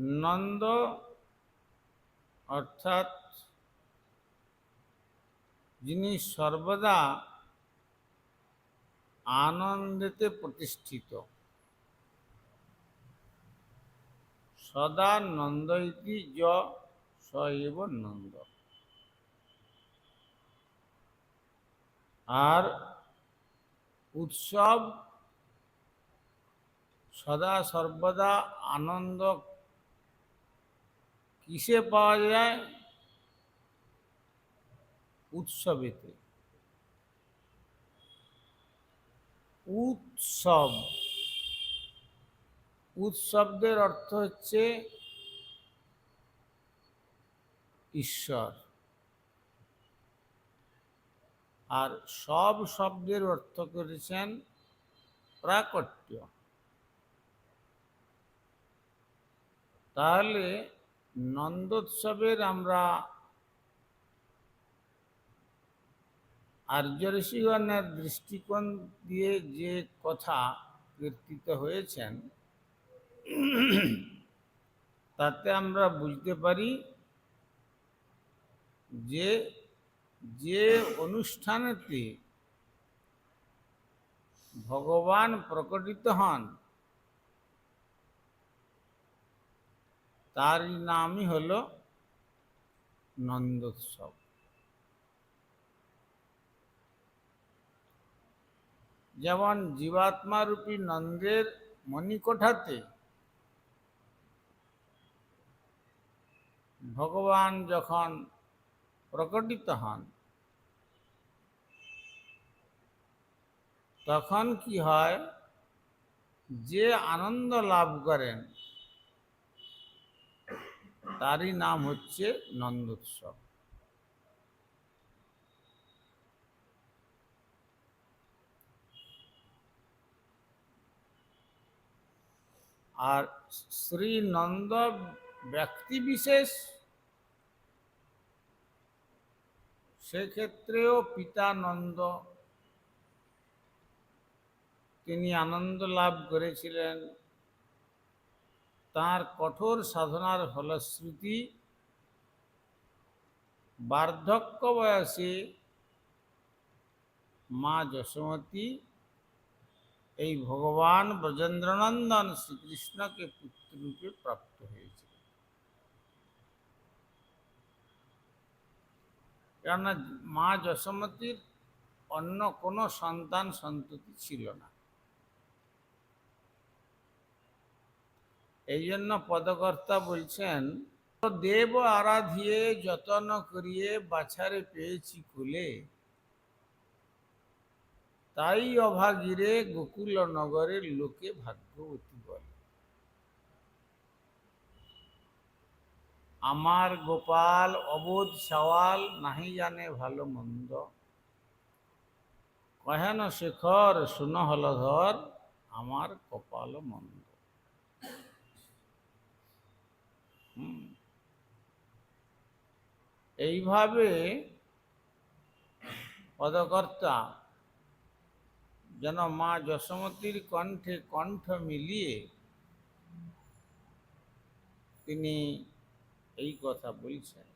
নন্দ, অর্থাৎ যিনি সর্বদা আনন্দেতে প্রতিষ্ঠিত। সদা নন্দ ইতি য স এব নন্দ। আর উৎসব সদা সর্বদা আনন্দ কিসে পাওয়া যায়? উৎসবেতে। উৎসব। উৎসবদের অর্থ হচ্ছে ঈশ্বর। আর সব শব্দের অর্থ করেছেন প্রাকট্য। তাহলে নন্দোৎসবের আমরা আর্য ঋষিগণের দৃষ্টিকোণ দিয়ে যে কথা কীর্তিত হয়েছেন, তাতে আমরা বুঝতে পারি যে যে অনুষ্ঠানেতে ভগবান প্রকটিত হন তারই নামই হল নন্দোৎসব। যেমন জীবাত্মারূপী নন্দের মণিকোঠাতে ভগবান যখন প্রকটিত হন, তখন কি হয়? যে আনন্দ লাভ করেন তারই নাম হচ্ছে নন্দোৎসব। আর শ্রী নন্দ ব্যক্তি বিশেষ সেক্ষেত্রেও পিতা নন্দ, তিনি আনন্দ লাভ করেছিলেন। তার কঠোর সাধনার ফলশ্রুতি বার্ধক্য বয়সে মা যশোমতী এই ভগবান ব্রজেন্দ্রনন্দন শ্রীকৃষ্ণকে পুত্ররূপে প্রাপ্ত হয়েছিল কেননা মা যশোমতীর অন্য কোনো সন্তান সন্ততি ছিল না। এই জন্য পদকর্তা বলছেন, দেব আরাধিয়ে যতন করিয়ে বাছারে পেয়েছি কুলে। তাই অভাগীরে গোকুল নগরের লোকে ভাগ্যবতী বলে। আমার গোপাল অবোধ সওয়াল, নাহি জানে ভালো মন্দ। কহেন শেখর, শুন হলধর, আমার কপাল মন্দ। এইভাবে পদকর্তা যেন মা যশোমতীর কণ্ঠে কণ্ঠ মিলিয়ে তিনি এই কথা বলছেন।